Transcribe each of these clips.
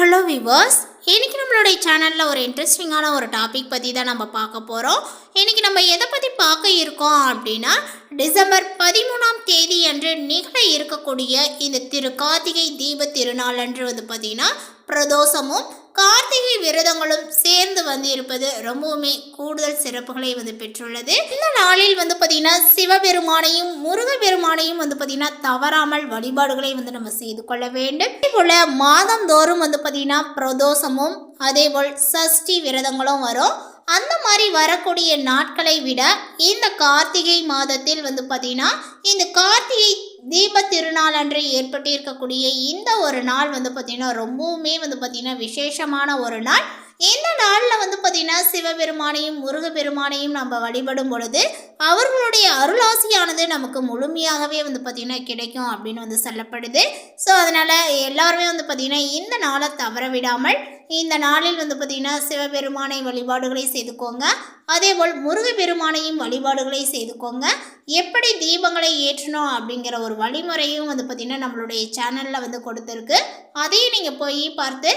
Hello viewers இன்னைக்கு நம்மளுடைய சேனலில் ஒரு இன்ட்ரெஸ்டிங்கான ஒரு டாபிக் பற்றி தான் நம்ம பார்க்க போகிறோம் இன்னைக்கு நம்ம எதை பற்றி பார்க்க இருக்கோம் அப்படின்னா டிசம்பர் பதிமூணாம் தேதி அன்று நிகழ இருக்கக்கூடிய இந்த திரு கார்த்திகை தீப திருநாள் அன்று வந்து பார்த்திங்கன்னா பிரதோஷமும் கார்த்திகை விரதங்களும் சேர்ந்து வந்து இருப்பது ரொம்பவுமே கூடுதல் சிறப்புகளை வந்து பெற்றுள்ளது. இந்த நாளில் வந்து பார்த்திங்கன்னா சிவபெருமானையும் முருகப்பெருமானையும் வந்து பார்த்திங்கன்னா தவறாமல் வழிபாடுகளை வந்து நம்ம செய்து கொள்ள வேண்டும். அதே போல் மாதந்தோறும் வந்து பார்த்திங்கன்னா பிரதோஷமும் அதே போல் சஷ்டி விரதங்களும் வரும். அந்த மாதிரி வரக்கூடிய நாட்களை விட இந்த கார்த்திகை மாதத்தில் வந்து பார்த்திங்கன்னா இந்த கார்த்திகை தீப திருநாள் அன்று ஏற்பட்டு இருக்கக்கூடிய இந்த ஒரு நாள் வந்து பார்த்திங்கன்னா ரொம்பவுமே வந்து பார்த்திங்கன்னா விசேஷமான ஒரு நாள். இந்த நாளில் வந்து பார்த்திங்கன்னா சிவபெருமானையும் முருகப்பெருமானையும் நம்ம வழிபடும் பொழுது அவர்களுடைய அருளாசியானது நமக்கு முழுமையாகவே வந்து பார்த்திங்கன்னா கிடைக்கும் அப்படின்னு வந்து சொல்லப்படுது. ஸோ அதனால் எல்லாருமே வந்து பார்த்திங்கன்னா இந்த நாளை தவற விடாமல் இந்த நாளில் வந்து பார்த்திங்கன்னா சிவபெருமானை வழிபாடுகளை செய்துக்கோங்க. அதேபோல் முருகப்பெருமானையும் வழிபாடுகளை செய்துக்கோங்க. எப்படி தீபங்களை ஏற்றணும் அப்படிங்கிற ஒரு வழிமுறையும் வந்து பார்த்திங்கன்னா நம்மளுடைய சேனலில் வந்து கொடுத்துருக்கு. அதையும் நீங்கள் போய் பார்த்து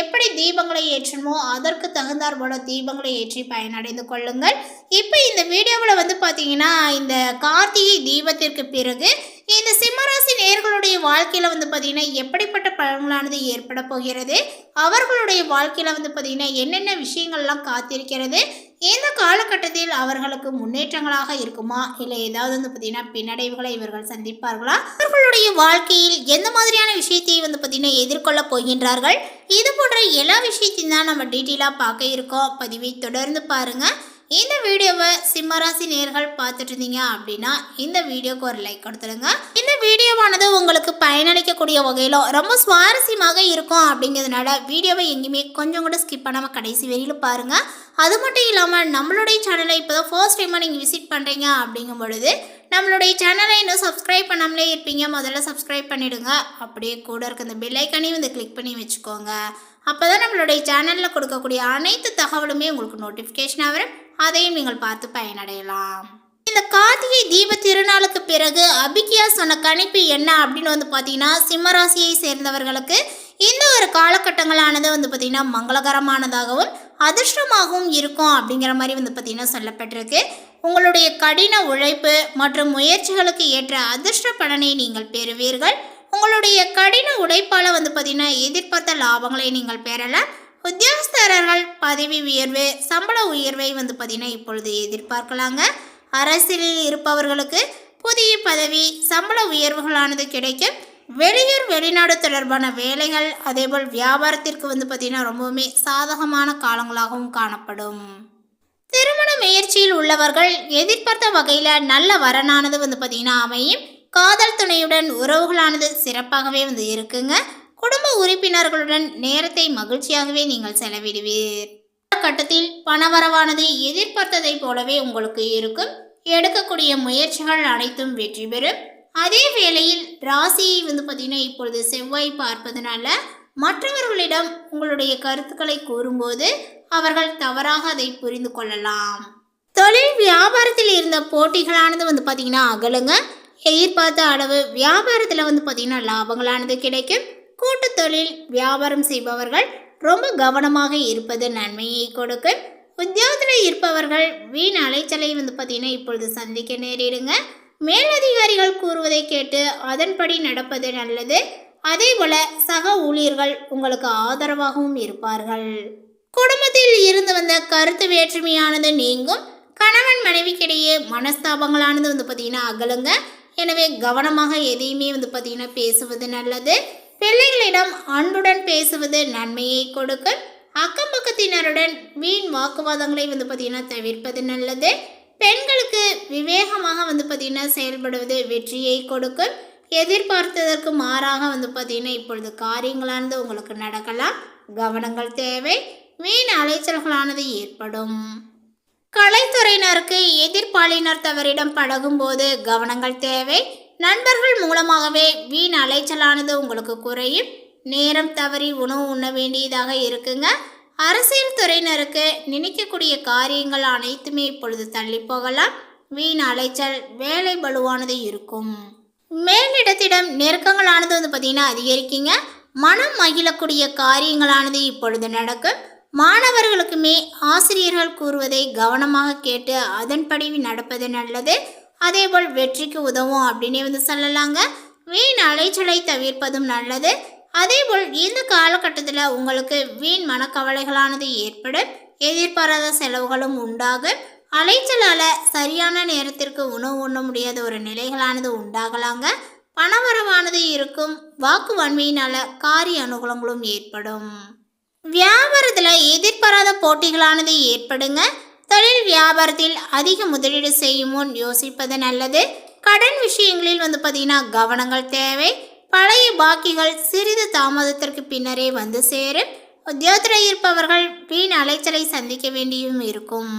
எப்படி தீபங்களை ஏற்றணுமோ அதற்கு தகுந்தார் போல தீபங்களை ஏற்றி பயனடைந்து கொள்ளுங்கள். இப்போ இந்த வீடியோவில் வந்து பார்த்தீங்கன்னா இந்த கார்த்திகை தீபத்திற்கு பிறகு இந்த சிம்மராசி நேர்களுடைய வாழ்க்கையில் வந்து பார்த்தீங்கன்னா எப்படிப்பட்ட பலன்களானது ஏற்பட போகிறது? அவர்களுடைய வாழ்க்கையில் வந்து பார்த்தீங்கன்னா என்னென்ன விஷயங்கள்லாம் காத்திருக்கிறது? இந்த காலகட்டத்தில் அவர்களுக்கு முன்னேற்றங்களாக இருக்குமா? இல்லை ஏதாவது வந்து பார்த்தீங்கன்னா பின்னடைவுகளை இவர்கள் சந்திப்பார்களா? அவர்களுடைய வாழ்க்கையில் எந்த மாதிரியான விஷயத்தை வந்து பார்த்தீங்கன்னா எதிர்கொள்ள போகின்றார்கள்? இது போன்ற எல்லா விஷயத்தையும் தான் நம்ம டீட்டெயிலாக பார்க்க இருக்கோம். பதிவை தொடர்ந்து பாருங்கள் இந்த வீடியோவை சிம்மராசி நேர்கள் பார்த்துட்டு இருந்தீங்க அப்படின்னா இந்த வீடியோக்கு ஒரு லைக் கொடுத்துருங்க இந்த வீடியோவானது உங்களுக்கு பயனளிக்கக்கூடிய வகையில் ரொம்ப சுவாரஸ்யமாக இருக்கும் அப்படிங்கிறதுனால வீடியோவை எங்கேயுமே கொஞ்சம் கூட ஸ்கிப் பண்ணாமல் கடைசி வெளியில் பாருங்கள் அது மட்டும் இல்லாமல் நம்மளுடைய சேனலை இப்போ தான் ஃபர்ஸ்ட் டைமாக நீங்கள் விசிட் பண்ணுறீங்க அப்படிங்கும் பொழுது நம்மளுடைய சேனலை இன்னும் சப்ஸ்கிரைப் பண்ணாமலே இருப்பீங்க. முதல்ல சப்ஸ்கிரைப் பண்ணிவிடுங்க அப்படியே கூட இருக்க இந்த பெல் வந்து கிளிக் பண்ணி வச்சுக்கோங்க. அப்போ தான் நம்மளுடைய சேனலில் கொடுக்கக்கூடிய அனைத்து தகவலுமே உங்களுக்கு நோட்டிஃபிகேஷனாக வரும். அதையும் நீங்கள் பார்த்து பயனடையலாம். இந்த கார்த்திகை தீப திருநாளுக்கு பிறகு அபிகியா சொன்ன கணிப்பு என்ன அப்படின்னு வந்து பார்த்தீங்கன்னா சிம்மராசியை சேர்ந்தவர்களுக்கு இந்த ஒரு காலகட்டங்களானது வந்து பார்த்திங்கன்னா மங்களகரமானதாகவும் அதிர்ஷ்டமாகவும் இருக்கும் அப்படிங்கிற மாதிரி வந்து பார்த்திங்கன்னா சொல்லப்பட்டிருக்கு. உங்களுடைய கடின உழைப்பு மற்றும் முயற்சிகளுக்கு ஏற்ற அதிர்ஷ்ட பலனை நீங்கள் பெறுவீர்கள். உங்களுடைய கடின உழைப்பால் வந்து பார்த்திங்கன்னா எதிர்பார்த்த லாபங்களை நீங்கள் பெறலாம். உத்தியோகஸ்தரர்கள் பதவி உயர்வு சம்பள உயர்வை வந்து பார்த்திங்கன்னா இப்பொழுது எதிர்பார்க்கலாங்க. அரசியலில் இருப்பவர்களுக்கு புதிய பதவி சம்பள உயர்வுகளானது கிடைக்கும். வெளியூர் வெளிநாடு தொடர்பான வேலைகள் அதேபோல் வியாபாரத்திற்கு வந்து பார்த்திங்கன்னா ரொம்பவுமே சாதகமான காலங்களாகவும் காணப்படும். திருமண முயற்சியில் உள்ளவர்கள் எதிர்பார்த்த வகையில் நல்ல வரனானது வந்து பார்த்திங்கன்னா அமையும். காதல் துணையுடன் உறவுகளானது சிறப்பாகவே வந்து இருக்குங்க. குடும்ப உறுப்பினர்களுடன் நேரத்தை மகிழ்ச்சியாகவே நீங்கள் செலவிடுவீர். கட்டத்தில் பணவரவானது எதிர்பார்த்ததை போலவே உங்களுக்கு இருக்கும். எடுக்கக்கூடிய முயற்சிகள் அனைத்தும் வெற்றி பெறும். அதே வேளையில் ராசியை வந்து பார்த்தீங்கன்னா இப்பொழுது செவ்வாய் பார்ப்பதனால மற்றவர்களிடம் உங்களுடைய கருத்துக்களை கூறும்போது அவர்கள் தவறாக அதை புரிந்து கொள்ளலாம். தொழில் வியாபாரத்தில் இருந்த போட்டிகளானது வந்து பார்த்தீங்கன்னா அகலுங்க. எதிர்பார்த்த அளவு வியாபாரத்தில் வந்து பார்த்தீங்கன்னா லாபங்களானது கிடைக்கும். கூட்டு தொழில் வியாபாரம் செய்பவர்கள் ரொம்ப கவனமாக இருப்பது நன்மையை கொடுக்கும். உத்தியோகத்தில் இருப்பவர்கள் வீண் அலைச்சலை வந்து பார்த்தீங்கன்னா இப்பொழுது சந்திக்க நேரிடுங்க. மேலதிகாரிகள் கூறுவதை கேட்டு அதன்படி நடப்பது நல்லது. அதே போல சக ஊழியர்கள் உங்களுக்கு ஆதரவாகவும் இருப்பார்கள். குடும்பத்தில் இருந்து வந்த கருத்து வேற்றுமையானது நீங்கும். கணவன் மனைவிக்கிடையே மனஸ்தாபங்களானது வந்து பார்த்தீங்கன்னா அகலுங்க. எனவே கவனமாக எதையுமே வந்து பார்த்தீங்கன்னா பேசுவது நல்லது. பிள்ளைகளிடம் அன்புடன் பேசுவது நன்மையை கொடுக்கும். அக்கம் பக்கத்தினருடன் வீண் வாக்குவாதங்களை வந்து பார்த்தீங்கன்னா தவிர்ப்பது நல்லது. பெண்களுக்கு விவேகமாக வந்து பார்த்திங்கன்னா செயல்படுவது வெற்றியை கொடுக்கும். எதிர்பார்த்ததற்கு மாறாக வந்து பார்த்திங்கன்னா இப்பொழுது காரியங்களானது உங்களுக்கு நடக்கலாம். கவனங்கள் தேவை. வீண் அலைச்சல்களானது ஏற்படும். கலைத்துறையினருக்கு எதிர்ப்பாளினர் தவறிடம் பழகும்போது கவனங்கள் தேவை. நண்பர்கள் மூலமாகவே வீண் அலைச்சலானது உங்களுக்கு குறையும். நேரம் தவறி உணவு உண்ண வேண்டியதாக இருக்குங்க. அரசியல் துறையினருக்கு நினைக்கக்கூடிய காரியங்கள் அனைத்துமே இப்பொழுது தள்ளி போகலாம். வீண் அலைச்சல் வேலை பலுவானது இருக்கும். மேலிடத்திடம் நெருக்கங்களானது வந்து பார்த்திங்கன்னா அதிகரிக்குங்க. மனம் மகிழக்கூடிய காரியங்களானது இப்பொழுது நடக்கும். மாணவர்களுக்குமே ஆசிரியர்கள் கூறுவதை கவனமாக கேட்டு அதன்படி நடப்பது நல்லது. அதேபோல் வெற்றிக்கு உதவும் அப்படின்னே வந்து சொல்லலாங்க. வீண் அலைச்சலை தவிர்ப்பதும் நல்லது. அதேபோல் இந்த காலகட்டத்தில் உங்களுக்கு வீண் மனக்கவலைகளானது ஏற்படும். எதிர்பாராத செலவுகளும் உண்டாகும். அலைச்சலால் சரியான நேரத்திற்கு உணவு உண்ண முடியாத ஒரு நிலைகளானது உண்டாகலாங்க. பணவரவானது இருக்கும். வாக்கு வன்மையினால் காரிய அனுகூலங்களும் ஏற்படும். வியாபாரத்தில் எதிர்பாராத போட்டிகளானது ஏற்படுங்க. தொழில் வியாபாரத்தில் அதிக முதலீடு செய்யும் முன் யோசிப்பது நல்லது. கடன் விஷயங்களில் வந்து பார்த்தீங்கன்னா கவனங்கள் தேவை. பழைய பாக்கிகள் சிறிது தாமதத்திற்கு பின்னரே வந்து சேரும். உத்தியோகத்தில் இருப்பவர்கள் வீண் அலைச்சலை சந்திக்க வேண்டியும் இருக்கும்.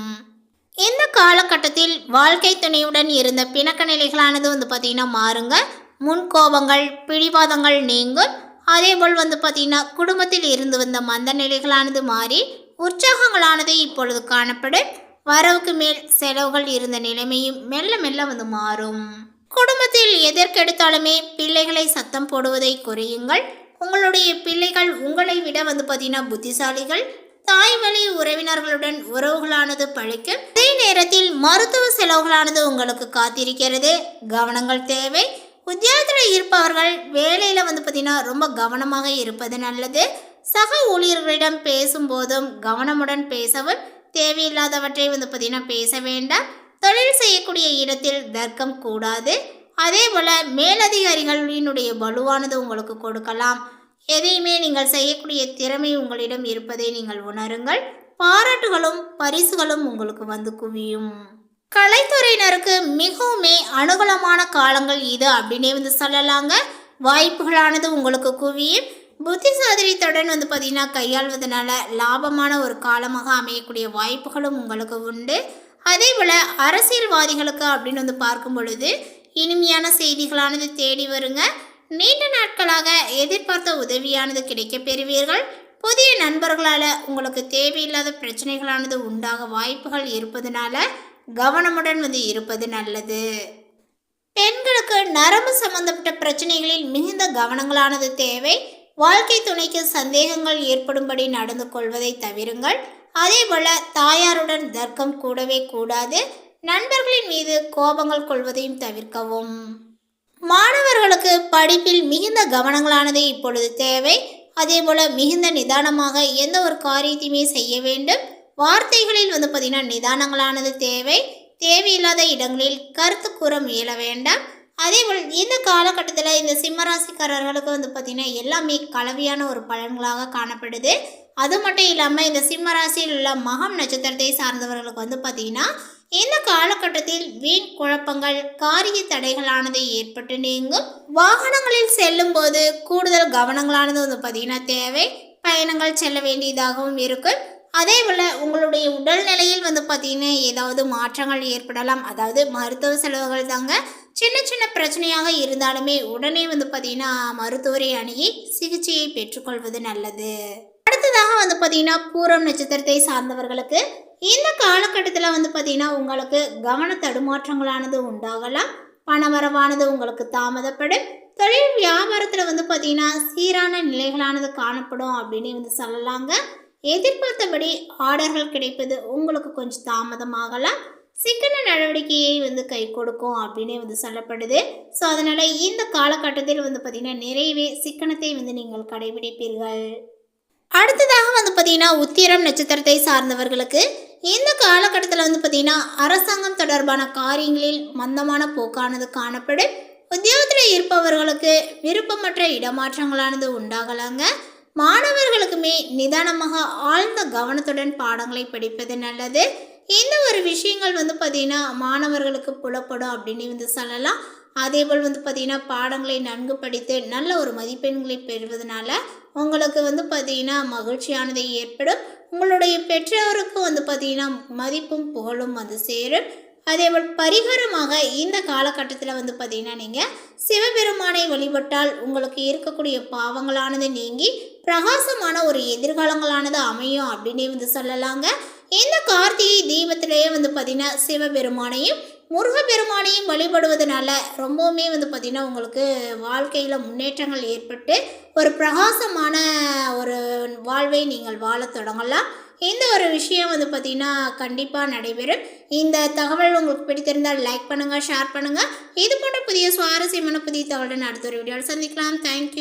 இந்த காலகட்டத்தில் வாழ்க்கை துணையுடன் இருந்த பிணக்க நிலைகளானது வந்து பார்த்தீங்கன்னா மாறுங்க. முன்கோபங்கள் பிடிவாதங்கள் நீங்கும். அதேபோல் வந்து பார்த்தீங்கன்னா குடும்பத்தில் இருந்து வந்த மந்த நிலைகளானது மாறி உற்சாகங்களானது இப்பொழுது காணப்படும். வரவுக்கு மேல் செலவுகள் இருந்த நிலைமையும் மெல்ல மெல்ல வந்து மாறும். குடும்பத்தில் எதற்கெடுத்தாலுமே பிள்ளைகளை சத்தம் போடுவதை குறையுங்கள். உங்களுடைய பிள்ளைகள் உங்களை விட வந்து பார்த்தீங்கன்னா புத்திசாலிகள். தாய் வழி உறவினர்களுடன் உறவுகளானது பழிக்கும். அதே நேரத்தில் மருத்துவ செலவுகளானது உங்களுக்கு காத்திருக்கிறது. கவனங்கள் தேவை. உத்தியோகத்தில் இருப்பவர்கள் வேலையில் வந்து பார்த்தீங்கன்னா ரொம்ப கவனமாக இருப்பது நல்லது. சக ஊழியர்களிடம் பேசும்போதும் கவனமுடன் பேசவும் தேவையில்லாதவற்றை வந்து பார்த்தீங்கன்னா பேச வேண்டாம். தொழில் செய்யக்கூடிய இடத்தில் தர்க்கம் கூடாது. அதே போல் மேலதிகாரிகளினுடைய வலுவானது உங்களுக்கு கொடுக்கலாம். எதையுமே நீங்கள் செய்யக்கூடிய திறமை உங்களிடம் இருப்பதை நீங்கள் உணருங்கள். பாராட்டுகளும் பரிசுகளும் உங்களுக்கு வந்து குவியும். கலைத்துறையினருக்கு மிகவுமே அனுகூலமான காலங்கள் இது அப்படின்னே வந்து சொல்லலாங்க. வாய்ப்புகளானது உங்களுக்கு குவியும். புத்தி புத்திசாதிரியத்துடன் வந்து பார்த்தீங்கன்னா கையாள்வதனால லாபமான ஒரு காலமாக அமையக்கூடிய வாய்ப்புகளும் உங்களுக்கு உண்டு. அதே போல் அரசியல்வாதிகளுக்கு அப்படின்னு வந்து பார்க்கும் பொழுது இனிமையான செய்திகளானது தேடி வருங்க. நீண்ட நாட்களாக எதிர்பார்த்த உதவியானது கிடைக்கப் பெறுவீர்கள். புதிய நண்பர்களால் உங்களுக்கு தேவையில்லாத பிரச்சனைகளானது உண்டாக வாய்ப்புகள் இருப்பதனால கவனமுடன் வந்து இருப்பது நல்லது. பெண்களுக்கு நரம்பு சம்பந்தப்பட்ட பிரச்சனைகளில் மிகுந்த கவனங்களானது தேவை. வாழ்க்கை துணைக்கு சந்தேகங்கள் ஏற்படும்படி நடந்து கொள்வதை தவிருங்கள். அதேபோல தாயாருடன் தர்க்கம் கூடவே கூடாது. நண்பர்களின் மீது கோபங்கள் கொள்வதையும் தவிர்க்கவும். மாணவர்களுக்கு படிப்பில் மிகுந்த கவனங்களானது இப்பொழுது தேவை. அதேபோல மிகுந்த நிதானமாக எந்த ஒரு காரியத்தையுமே செய்ய வேண்டும். வார்த்தைகளில் வந்து பார்த்தீங்கன்னா நிதானங்களானது தேவை. தேவையில்லாத இடங்களில் கருத்து கூற முயல வேண்டாம். அதேபோல் இந்த காலகட்டத்தில் இந்த சிம்மராசிக்காரர்களுக்கு வந்து பார்த்திங்கன்னா எல்லாமே கலவையான ஒரு பலன்களாக காணப்படுது. அது மட்டும் இல்லாமல் இந்த சிம்மராசியில் உள்ள மகம் நட்சத்திரத்தை சார்ந்தவர்களுக்கு வந்து பார்த்திங்கன்னா இந்த காலகட்டத்தில் வீண் குழப்பங்கள் காரிய தடைகளானது ஏற்பட்டு நீங்கும். வாகனங்களில் செல்லும்போது கூடுதல் கவனங்களானது வந்து பார்த்திங்கன்னா தேவை. பயணங்கள் செல்ல வேண்டியதாகவும் இருக்கும். அதே போல் உங்களுடைய உடல்நிலையில் வந்து பார்த்திங்கன்னா ஏதாவது மாற்றங்கள் ஏற்படலாம். அதாவது மருத்துவ செலவுகள் தாங்க சின்ன சின்ன பிரச்சனையாக இருந்தாலுமே உடனே வந்து பார்த்திங்கன்னா மருத்துவரை அணுகி சிகிச்சையை பெற்றுக்கொள்வது நல்லது. அடுத்ததாக வந்து பார்த்திங்கன்னா பூரம் நட்சத்திரத்தை சார்ந்தவர்களுக்கு இந்த காலகட்டத்தில் வந்து பார்த்திங்கன்னா உங்களுக்கு கவன தடுமாற்றங்களானது உண்டாகலாம். பணவரவானது உங்களுக்கு தாமதப்படும். தொழில் வியாபாரத்தில் வந்து பார்த்திங்கன்னா சீரான நிலைகளானது காணப்படும் அப்படின்னு வந்து சொல்லலாங்க. எதிர்பார்த்தபடி ஆர்டர்கள் கிடைப்பது உங்களுக்கு கொஞ்சம் தாமதமாகலாம். சிக்கன நடவடிக்கையை வந்து கை கொடுக்கும் அப்படின்னே வந்து சொல்லப்படுது. ஸோ அதனால் இந்த காலகட்டத்தில் வந்து பார்த்திங்கன்னா நிறையவே சிக்கனத்தை வந்து நீங்கள் கடைபிடிப்பீர்கள். அடுத்ததாக வந்து பார்த்திங்கன்னா உத்திரம் நட்சத்திரத்தை சார்ந்தவர்களுக்கு இந்த காலகட்டத்தில் வந்து பார்த்திங்கன்னா அரசாங்கம் தொடர்பான காரியங்களில் மந்தமான போக்கானது காணப்படும். உத்தியோகத்தில் இருப்பவர்களுக்கு விருப்பமற்ற இடமாற்றங்களானது உண்டாகலாங்க. மாணவர்களுக்குமே நிதானமாக ஆழ்ந்த கவனத்துடன் பாடங்களை படிப்பது நல்லது. இந்த ஒரு விஷயங்கள் வந்து பார்த்திங்கன்னா மாணவர்களுக்கு புலப்படும் அப்படின்னு வந்து சொல்லலாம். அதேபோல் வந்து பார்த்திங்கன்னா பாடங்களை நன்கு படித்து நல்ல ஒரு மதிப்பெண்களை பெறுவதனால உங்களுக்கு வந்து பார்த்திங்கன்னா மகிழ்ச்சியானது ஏற்படும். உங்களுடைய பெற்றோருக்கும் வந்து பார்த்திங்கன்னா மதிப்பும் புகழும் வந்து சேரும். அதேபோல் பரிகாரமாக இந்த காலகட்டத்தில் வந்து பார்த்திங்கன்னா நீங்கள் சிவபெருமானை வழிபட்டால் உங்களுக்கு இருக்கக்கூடிய பாவங்களானது நீங்கி பிரகாசமான ஒரு எதிர்காலங்களானது அமையும் அப்படின்னே வந்து சொல்லலாங்க. இந்த கார்த்திகை தீபத்திலேயே வந்து பார்த்திங்கன்னா சிவபெருமானையும் முருகப்பெருமானையும் வழிபடுவதனால ரொம்பவுமே வந்து பார்த்திங்கன்னா உங்களுக்கு வாழ்க்கையில் முன்னேற்றங்கள் ஏற்பட்டு ஒரு பிரகாசமான ஒரு வாழ்வை நீங்கள் வாழத் தொடங்கலாம். இந்த ஒரு விஷயம் வந்து பார்த்திங்கன்னா கண்டிப்பாக நடைபெறும். இந்த தகவல் உங்களுக்கு பிடித்திருந்தால் லைக் பண்ணுங்கள் ஷேர் பண்ணுங்கள் இது போன்ற புதிய சுவாரஸ்யமான புதிய தகவலுடன் அடுத்த ஒரு வீடியோவில் சந்திக்கலாம். தேங்க்யூ